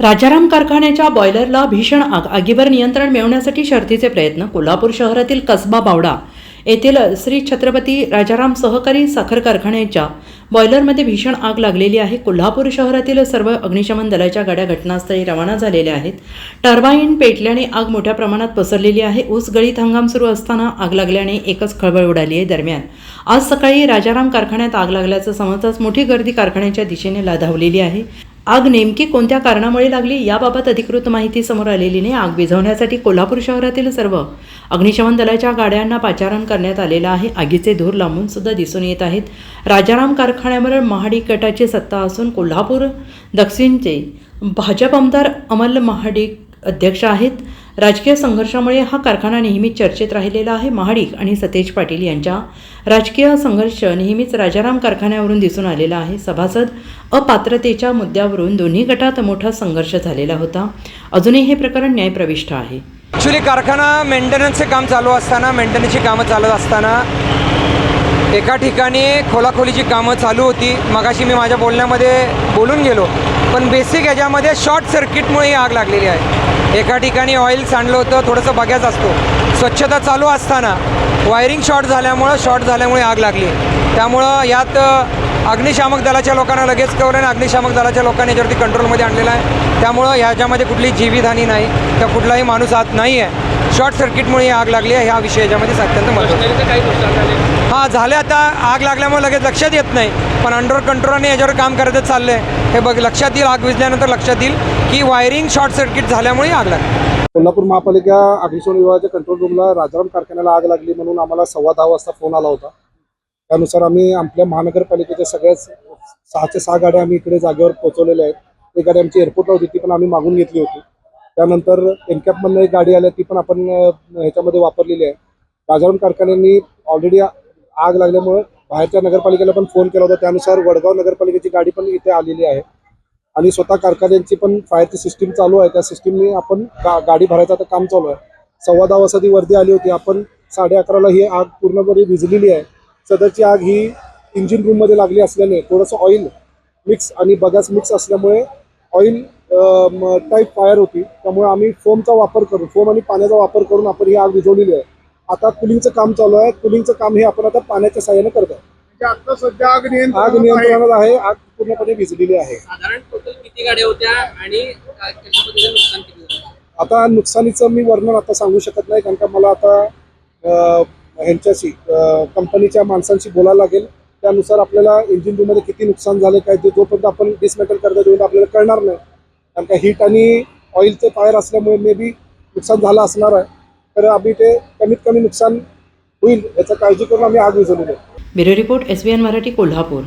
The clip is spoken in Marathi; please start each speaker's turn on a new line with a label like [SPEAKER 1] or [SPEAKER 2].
[SPEAKER 1] राजाराम कारखान्याच्या बॉयलरला भीषण आग आगीवर नियंत्रण मिळवण्यासाठी शर्थीचे प्रयत्न कोल्हापूर शहरातील कसबा बावडा येथील श्री छत्रपती राजाराम सहकारी साखर कारखान्याच्या बॉयलरमध्ये भीषण आग लागलेली आहे. कोल्हापूर शहरातील सर्व अग्निशमन दलाच्या गाड्या घटनास्थळी रवाना झालेल्या आहेत. टर्बाईन पेटल्याने आग मोठ्या प्रमाणात पसरलेली आहे. ऊस गळीत हंगाम सुरू असताना आग लागल्याने एकच खळबळ उडाली आहे. दरम्यान आज सकाळी राजाराम कारखान्यात आग लागल्याचं समजताच मोठी गर्दी कारखान्याच्या दिशेने लाधावलेली आहे. आग नेमकी कोणत्या कारणामुळे लागली याबाबत अधिकृत माहिती समोर आलेली नाही. आग विझवण्यासाठी कोल्हापूर शहरातील सर्व अग्निशमन दलाच्या गाड्यांना पाचारण करण्यात आलेलं आहे. आगीचे धूर लांबून सुद्धा दिसून येत आहेत. राजाराम कारखान्यावर महाडिक गटाची सत्ता असून कोल्हापूर दक्षिणचे भाजप आमदार अमल महाडिक अध्यक्ष आहेत. राजकीय संघर्षामुळे हा कारखाना नेहमीच चर्चेत राहिलेला आहे महाडिक आणि सतेज पाटील यांच्या. राजकीय संघर्ष नेहमीच राजाराम कारखान्यावरून दिसून आलेला आहे. सभासद अपात्रतेच्या मुद्द्यावरून दोन्ही गटात मोठा संघर्ष झालेला होता. अजूनही हे प्रकरण न्यायप्रविष्ट आहे.
[SPEAKER 2] ॲक्च्युली कारखाना मेंटेनन्सचे काम चालू असताना मेंटेनन्सची कामं चालत असताना एका ठिकाणी खोलाखोलीची कामं चालू होती. मगाशी मी माझ्या बोलण्यामध्ये बोलून गेलो पण बेसिक याच्यामध्ये शॉर्ट सर्किटमुळे ही आग लागलेली आहे. एका ठिकाणी ऑइल सांडलं होतं थोडंसं बघ्याच असतो. स्वच्छता चालू असताना वायरिंग शॉर्ट झाल्यामुळं शॉर्ट झाल्यामुळे आग लागली. त्यामुळं यात अग्निशामक दलाच्या लोकांना लगेच कळलं आणि अग्निशामक दलाच्या लोकांनी याच्यावरती कंट्रोलमध्ये आणलेलं आहे. त्यामुळं ह्याच्यामध्ये कुठली जीवितहानी नाही. तर कुठलाही माणूस आत नाही आहे शॉर्ट सर्किटमुळे ही आग लागली आहे. ह्या विषय याच्यामध्ये अत्यंत महत्त्वाचा हां झाले आता आग लागल्यामुळे लगेच लक्षात येत नाही. पण अंडर कंट्रोलने याच्यावर काम करतच चाललं आहे हे बघ लक्षात येईल आग विझल्यानंतर लक्षात येईल की वायरिंग शॉर्ट सर्किट झाल्यामुळे आग लागली.
[SPEAKER 3] कोल्हापूर महापालिका अग्निशमन विभागाच्या कंट्रोल रूमला राजाराम कारखान्याला आग लागली म्हणून आम्हाला सव्वा दहा वाजता फोन आला होता. त्यानुसार आम्ही आपल्या महानगरपालिकेच्या सगळ्याच सहाशे सहा गाड्या आम्ही इकडे जागेवर पोहोचवलेल्या आहेत. एक गाडी आमची एअरपोर्टला होती ती पण आम्ही मागून घेतली होती. त्यानंतर एनकॅपमधनं एक गाडी आल्या ती पण आपण ह्याच्यामध्ये वापरलेली आहे. राजाराम कारखान्यांनी ऑलरेडी आग लागल्यामुळं बाहेरच्या नगरपालिकेला पण फोन केला होता. त्यानुसार वडगाव नगरपालिकेची गाडी पण इथे आलेली आहे. आणि स्वतः कारखान्यांची पण फायरची सिस्टीम चालू आहे. त्या सिस्टीमने आपण गा गाडी भरायचं आता काम चालू आहे. सव्वा दहा वाजता ती वर्दी आली होती. आपण साडे अकराला ही आग पूर्णपणे भिजलेली आहे. सदरची आग ही इंजिन रूममध्ये लागली असल्याने थोडंसं ऑइल मिक्स आणि बगास मिक्स असल्यामुळे ऑइल टाईप फायर होती. त्यामुळे आम्ही फोमचा वापर करून फोम आणि पाण्याचा वापर करून आपण ही आग विझवलेली आहे. आता कुलिंगचं काम चालू आहे. कुलिंगचं काम हे आपण आता पाण्याच्या साह्याने करत आहे
[SPEAKER 4] म्हणजे आता सध्या आग
[SPEAKER 3] आग नियंत्रणात आहे. आग पूर्णपणे विझलेली आहे.
[SPEAKER 5] साधारण टोटल किती गाड्या होत्या आणि काय- कशा पद्धतीने नुकसान किती झालं?
[SPEAKER 3] आता नुकसानीचं मी वर्णन आता सांगू शकत नाही. कारण का मला आता अ, ह्यांच्याशी अ, कंपनीच्या माणसांशी बोलायला लागेल. त्यानुसार आपल्याला इंजिन रूममध्ये किती नुकसान झाले काय ते जोपर्यंत आपण डिसमेटल करता तेव्हा आपल्याला कळणार नाही. कारण का हीट आणि ऑइलचे फायर असल्यामुळे मे बी नुकसान झालं असणार आहे. तर आम्ही ते कमीत कमी नुकसान होईल याचा काळजी करून आम्ही आग विझवलेली आहे.
[SPEAKER 1] Bureau report S B N Marathi Kolhapur.